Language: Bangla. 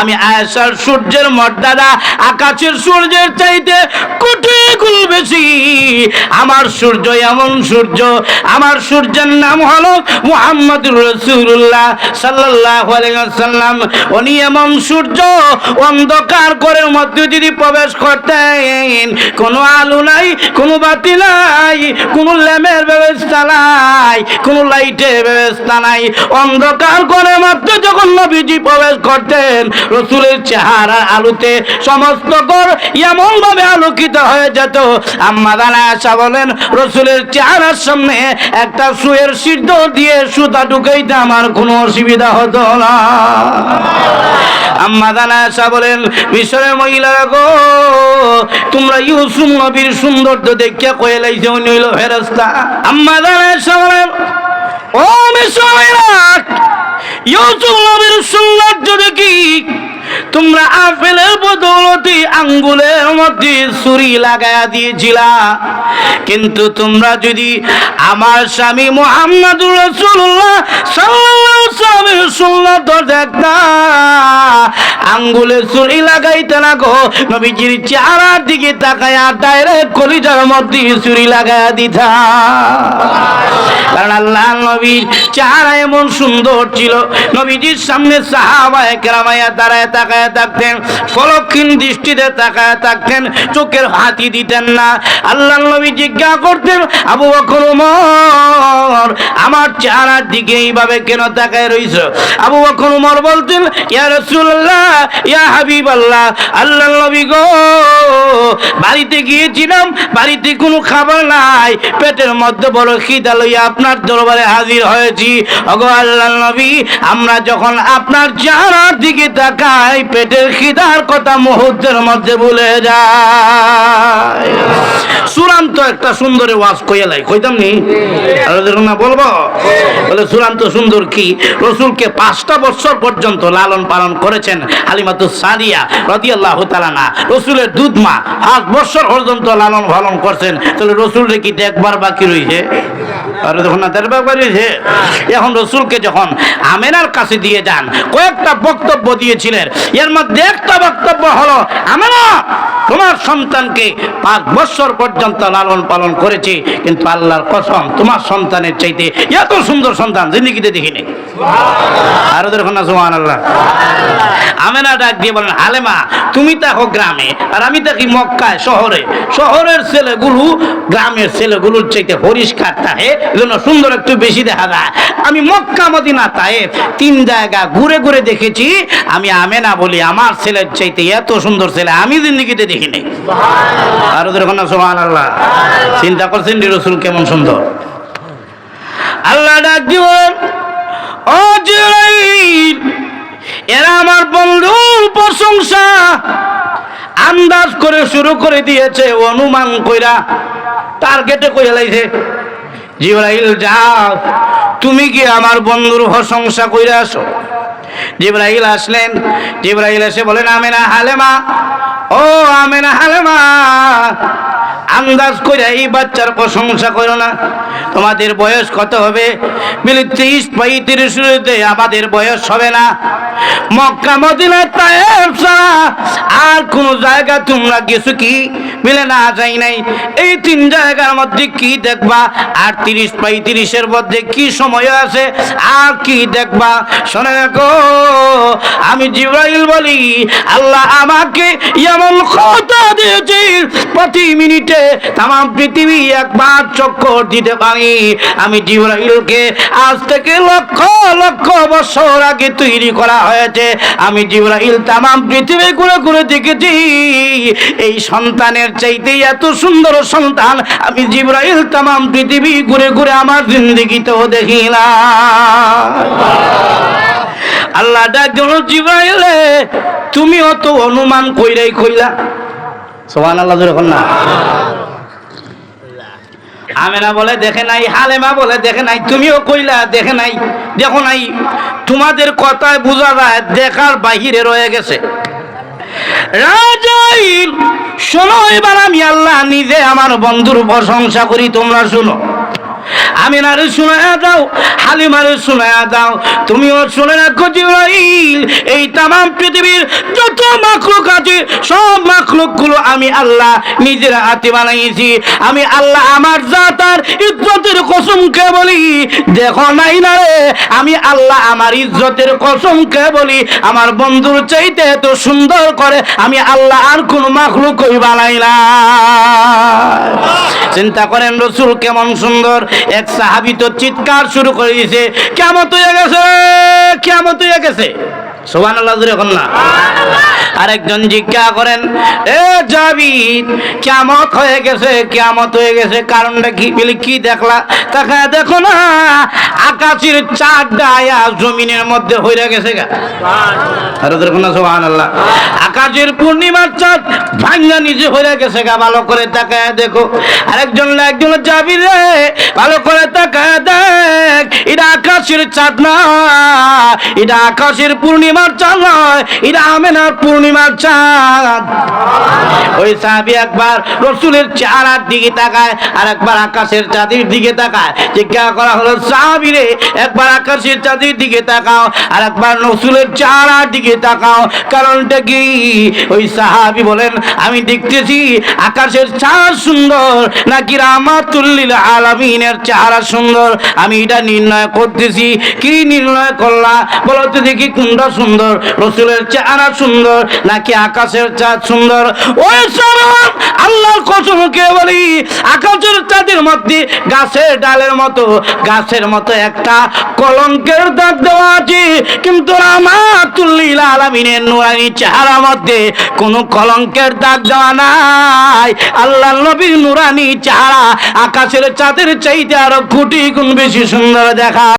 আমি আয়েশার সূর্যের মর্যাদা, আকাশের সূর্যের চাইতে কোটি গুণ বেশি। আমার সূর্য এমন সূর্য, আমার সূর্যের নাম হলো মুহাম্মদুর রাসূলুল্লাহ সাল্লাল্লাহু আলাইহি ওয়াসাল্লাম। উনি এমন সূর্য, অন্ধকার ঘরের মধ্যে যদি প্রবেশ করতেন, কোনো আলো নাই, কোনো বাতি নাই, কোনো ল্যাম্পের ব্যবস্থা নাই, কোনো লাইটের ব্যবস্থা নাই। অন্ধকার ঘরের মধ্যে যখন নবীজি প্রবেশ করতেন রসুলের চেহারা আলোতে সমস্ত ঘর এমন ভাবে আলোকিত হয়ে যেত। আম্মা দানা আশা বলেন, রসুলের চেহারার সামনে একটা সুয়ের সিদ্ধ দিয়ে সুতা ঢুকাইতে আমার কোনো অসুবিধা হতো না। আম্মা দানা আশা বলেন মিশরের মহিলারা গো, তোমরা ইউসুফ নবীর সৌন্দর্য দেখিয়া কয়ে লাইছে, উনি হইল ফেরস্তা আম্মা দানা আশা বলেন, ও মিশরেরা ইউসুফ নবীর সৌন্দর্য দেখি তোমরা আপেলের বদৌলতি আঙ্গুলের মধ্যে ছুরি লাগায়া দিয়েছিলা। কিন্তু তোমরা যদি আমার স্বামী মোহাম্মদুর রসুল্লাহ সাল্লামের সুন্নত দেখতা আঙ্গুলে ছুরি লাগাইতে না গো নবীজির চেহারার দিকে তাকায়া ডাইরেক্ট কলিজার মধ্যে ছুরি লাগায়া দিতা। কারণ আল্লাহ নবীর চেহারা এমন সুন্দর ছিল, নবীজির সামনে সাহাবায়ে কেরামায়া দাঁড়ায় তাকায় থাকতেন ফলক্ষীন দৃষ্টিতে তাকায় থাকতেন, চোখের হাতি দিতেন না। আল্লাহ নবী জিজ্ঞা করতেন, আবু বকর উমর, আমার চেহারার দিকে এইভাবে কেন তাকায় রইছ? আবু বকর উমর বলতেন, ইয়া ইয়া আল্লাহ নবী গো, বাড়িতে গিয়েছিলাম, বাড়িতে কোনো খাবার নাই, পেটের মধ্যে বড় খিদা লইয়া আপনার দরবারে হাজির হয়েছি। অগো আল্লাহ নবী, আমরা যখন আপনার চেহারার দিকে তাকাই পেটের খিদার কথা মুহূর্তের মধ্যে ভুলে যায়। চূড়ান্ত একটা সুন্দরে ওয়াজ কইয়ালাই কইতাম নি? না বলব? বলে, চূড়ান্ত সুন্দর কি? রসুলকে পাঁচটা বছর পর্যন্ত লালন পালন করেছেন হালিমাতু সাদিয়া রাদিয়াল্লাহু তাআলা না রসুলের দুধ মা পাঁচ বছর পর্যন্ত লালন পালন করছেন। তাহলে রসুলরে কি দেখবার বাকি রয়েছে আর না এখন রসুলকে যখন আমেনার কাছে দিয়ে যান কয়েকটা বক্তব্য দিয়েছিলেন এর মধ্যে একটা বক্তব্য হলো আমেনা তোমার সন্তানকে পাঁচ বছর পর্যন্ত লালন পালন করেছি কিন্তু আল্লাহর কসম তোমার সন্তানের চাইতে এত সুন্দর সন্তান জিন্দগিতে দেখিনি। আরও দেখুন না আল্লাহ আমেনা ডাক দিয়ে বলেন হালেমা তুমি থাকো গ্রামে আর আমি থাকি মক্কায় শহরে। শহরের ছেলেগুলো গ্রামের ছেলেগুলোর চাইতে পরিষ্কার থাকে এজন্য সুন্দর একটু বেশি দেখা যায়। আমি মক্কা মদিনা তায়ে তিন জায়গা ঘুরে ঘুরে দেখেছি। আমি আমেনা বলি আমার ছেলের চাইতে এত সুন্দর ছেলে আমি জিন্দগিতে দেখিনি। আরও দেখুন না সুমান আল্লাহ চিন্তা করছেন রসুল কেমন সুন্দর। আল্লাহ ডাক দিবেন ও এরা আমার বন্ধুর প্রশংসা। আন্দাজ করে শুরু করে দিয়েছে অনুমান কইরা। টার্গেটে কইরা লাইছে। জিব্রাইল, যাও। তুমি কি আমার বন্ধুর প্রশংসা কইরা আসো? জিব্রাইল আসলেন। জিব্রাইল এসে বলেন আমেনা হালেমা। ও আমেনা হালেমা আন্দাজ করে এই বাচ্চার প্রশংসা করো না। তোমাদের বয়স কত হবে? বলে তেইশ পঁয়ত্রিশ আমাদের বয়স হবে না। মক্কা মদিনা আর কোন জায়গা তোমরা গেছো কি? বলে না যাই নাই। এই তিন জায়গার মধ্যে কি দেখবা? আর তিরিশ পঁয়ত্রিশের মধ্যে কি সময় আছে? আর কি দেখবা? শোনে রাখো আমি জিব্রাইল বলি, আল্লাহ আমাকে এমন কথা দিয়েছি, প্রতি মিনিটে তাম পৃথিবী একবার চক্কর দিতে পারি। আমি জিব্রাইলকে আজ থেকে লক্ষ লক্ষ বছর আগে তৈরি করা হয়েছে। আমি জিব্রাইল তাম পৃথিবী ঘুরে ঘুরে দেখেছি। এই সন্তানের চাইতে এত সুন্দর সন্তান আমি জিব্রাইল তাম পৃথিবী ঘুরে ঘুরে আমার জিন্দগিতেও দেখিলাম আল্লাহ ডাক জিব্রাইলে তুমি অত অনুমান কইরাই কইলা। সোহান আল্লাহ যখন না। আমেনা বলে, দেখে নাই। হালেমা বলে, দেখে নাই। তুমিও কইলা, দেখে নাই। দেখো নাই। তোমাদের কথায় বোঝা যায়, দেখার বাহিরে রয়ে গেছে। রাজাইল, শোনো, এবার আমি আল্লাহ নিজে আমার বন্ধুর প্রশংসা করি, তোমরা শুনো। আমিনারে শোনায়া দাও, হালিমারে শোনায়া দাও। তুমিও শুনে রাখো জিব্রাইল তাম পৃথিবীর যত মাখলুক আছে, সব মাখলুকগুলো আমি আল্লাহ নিজের হাতে বানাইছি। আমি আল্লাহ আমার জাতার ইজ্জতের কসমকে বলি, দেখো নাই না রে, আমি আল্লাহ আমার ইজ্জতের কসমকে বলি, আমার বন্ধুর চাইতে এত সুন্দর করে আমি আল্লাহ আর কোন মাখলুক কই বানাই না চিন্তা করেন রসুল কেমন সুন্দর, এক সাহাবি তো চিৎকার শুরু করে দিয়েছে, কেমন হয়ে গেছে কেমন হয়ে গেছে? আল্লাহ না। আরেকজন জিজ্ঞা করেন এ জাবিদ কেমত হয়ে গেছে কেমত হয়ে গেছে কারণটা কি? বলি কি দেখলা? তাকে দেখো না আকাশের চার ডায়া জমিনের মধ্যে হয়ে গেছে গা। আরে দেখো না সোহান আল্লাহ আকাশের পূর্ণিমার চাঁদ ভাঙ্গা নিজে হয়ে গেছে গা ভালো করে তাকায় দেখো। আরেকজন একজন যাবি রে ভালো করে তাকায় দেখ এটা আকাশের চাঁদ না এটা আকাশের পূর্ণিমার চাঁদ নয় এটা আমেনার পূর্ণিমার চাঁদ। ওই সাহাবি একবার রসুলের চেহারার দিকে তাকায় আর একবার আকাশের চাঁদের দিকে তাকায়। জিজ্ঞাসা করা হলো, সাহাবি রে, একবার আকাশের চাঁদের দিকে তাকাও আর একবার রসুলের চেহারার দিকে তাকাও। কারণটা কি? ওই সাহাবি বলেন, আমি দেখতেছি আকাশের চাঁদ সুন্দর নাকি রামাতুল্লিল আলামিনের চেহারা সুন্দর। আমি এটা নির্ণয় করতেছি। কি নির্ণয় করলা? বলো তো দেখি কোনটা সুন্দর, রসুলের চেহারা সুন্দর, নাকি আকাশের চাঁদ সুন্দর? ওই সময় আল্লাহর বলি, আকাশের চাঁদের মধ্যে গাছের ডালের মতো, গাছের মতো একটা কলঙ্কের দাগ দেওয়া আছে। কিন্তু নুরানি মধ্যে কোনো কলঙ্কের দাগ দেওয়া নাই। আল্লাহ নবীর নুরানি চেহারা আকাশের চাঁদের চাইতে আরও কোটি গুণ বেশি সুন্দর দেখা